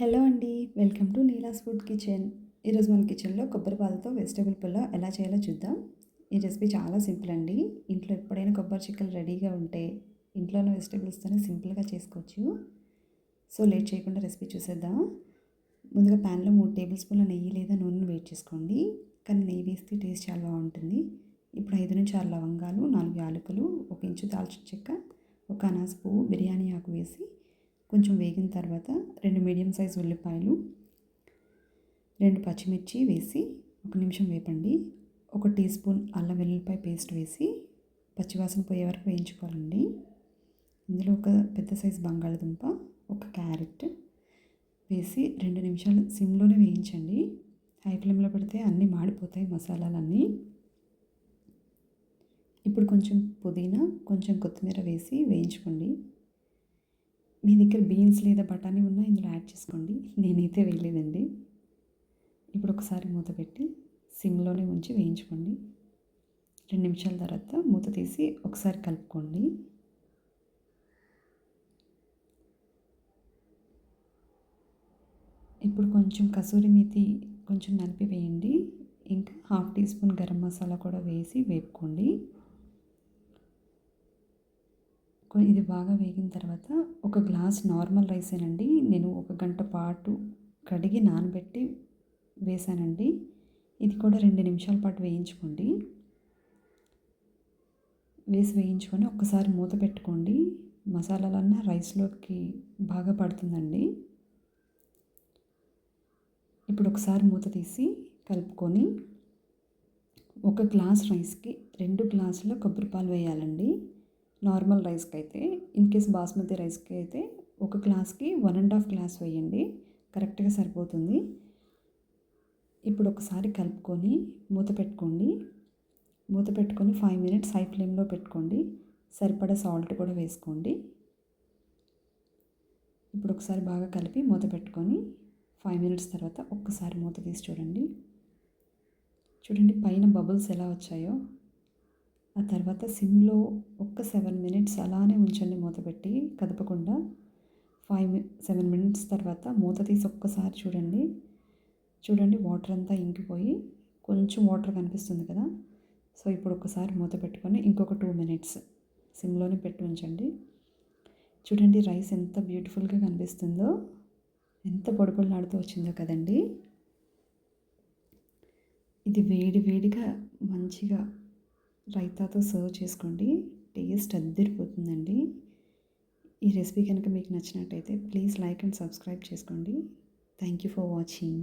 Hello అండి welcome to Neela's food kitchen. ఈరోజు మన కిచెన్లో కొబ్బరి పాలతో వెజిటేబుల్ పుల్ల ఎలా చేయాలో చూద్దాం. ఈ రెసిపీ చాలా సింపుల్ అండి. ఇంట్లో ఎప్పుడైనా కొబ్బరి చిక్కలు రెడీగా ఉంటే ఇంట్లోనే వెజిటేబుల్స్తోనే సింపుల్గా చేసుకోవచ్చు. సో లేట్ చేయకుండా రెసిపీ చూసేద్దాం. ముందుగా ప్యాన్లో మూడు టేబుల్ స్పూన్ల నెయ్యి లేదా నూనెను వేడి చేసుకోండి. కానీ నెయ్యి వేస్తే టేస్ట్ చాలా బాగుంటుంది. ఇప్పుడు ఐదు నుంచి ఆరు లవంగాలు నాలుగు యాలకులు ఒక ఇంచు దాల్చిన చెక్క ఒక అనాస పువ్వు బిర్యానీ ఆకు వేసి కొంచెం వేగిన తర్వాత రెండు మీడియం సైజ్ ఉల్లిపాయలు రెండు పచ్చిమిర్చి వేసి ఒక నిమిషం వేపండి. ఒక టీ స్పూన్ అల్లం వెల్లుల్లిపాయ పేస్ట్ వేసి పచ్చివాసన పోయే వరకు వేయించుకోవాలండి. ఇందులో ఒక పెద్ద సైజు బంగాళదుంప ఒక క్యారెట్ వేసి రెండు నిమిషాలు సిమ్లోనే వేయించండి. హై ఫ్లేమ్లో పెడితే అన్నీ మాడిపోతాయి మసాలాలన్నీ. ఇప్పుడు కొంచెం పుదీనా కొంచెం కొత్తిమీర వేసి వేయించుకోండి. మీ దగ్గర బీన్స్ లేదా బఠానీ ఉన్నా ఇందులో యాడ్ చేసుకోండి. నేనైతే వేయలేదండి. ఇప్పుడు ఒకసారి మూత పెట్టి సిమ్లోనే ఉంచి వేయించుకోండి. రెండు నిమిషాల తర్వాత మూత తీసి ఒకసారి కలుపుకోండి. ఇప్పుడు కొంచెం కసూరి మేతి కొంచెం నలిపి వేయండి. ఇంకా half teaspoon garam masala కూడా వేసి వేపుకోండి. ఇది బాగా వేగిన తర్వాత ఒక గ్లాస్ నార్మల్ రైసేనండి నేను ఒక గంట పాటు కడిగి నానబెట్టి వేసానండి ఇది కూడా రెండు నిమిషాల పాటు వేయించుకోండి. వేసి వేయించుకొని ఒక్కసారి మూత పెట్టుకోండి. మసాలాలన్నా రైస్లోకి బాగా పడుతుందండి. ఇప్పుడు ఒకసారి మూత తీసి కలుపుకొని ఒక గ్లాస్ రైస్కి రెండు గ్లాసుల కొబ్బరి పాలు వేయాలండి. నార్మల్ రైస్కి అయితే ఇన్ కేస్ బాస్మతి రైస్కి అయితే ఒక గ్లాస్కి వన్ అండ్ హాఫ్ గ్లాస్ వేయండి. కరెక్ట్గా సరిపోతుంది. ఇప్పుడు ఒకసారి కలుపుకొని మూత పెట్టుకోండి. మూత పెట్టుకొని ఫైవ్ మినిట్స్ హై ఫ్లేమ్లో పెట్టుకోండి. సరిపడా సాల్ట్ కూడా వేసుకోండి. ఇప్పుడు ఒకసారి బాగా కలిపి మూత పెట్టుకొని ఫైవ్ మినిట్స్ తర్వాత ఒక్కసారి మూత తీసి చూడండి. చూడండి పైన బబుల్స్ ఎలా వచ్చాయో. ఆ తర్వాత సిమ్లో ఒక్క సెవెన్ మినిట్స్ అలానే ఉంచండి మూతపెట్టి కదపకుండా. ఫైవ్ సెవెన్ మినిట్స్ తర్వాత మూత తీసి ఒక్కసారి చూడండి. చూడండి వాటర్ అంతా ఇంకిపోయి కొంచెం వాటర్ కనిపిస్తుంది కదా. సో ఇప్పుడు ఒకసారి మూత పెట్టుకొని ఇంకొక టూ మినిట్స్ సిమ్లోనే పెట్టి ఉంచండి. చూడండి రైస్ ఎంత బ్యూటిఫుల్గా కనిపిస్తుందో. ఎంత పొడిపొడిలాడుతూ వచ్చిందో కదండి. ఇది వేడి వేడిగా మంచిగా రైతాతో సర్వ్ చేసుకోండి. టేస్ట్ అద్దరిపోతుందండి. ఈ రెసిపీ కనుక మీకు నచ్చినట్టయితే ప్లీజ్ లైక్ అండ్ సబ్స్క్రైబ్ చేసుకోండి. Thank you for watching.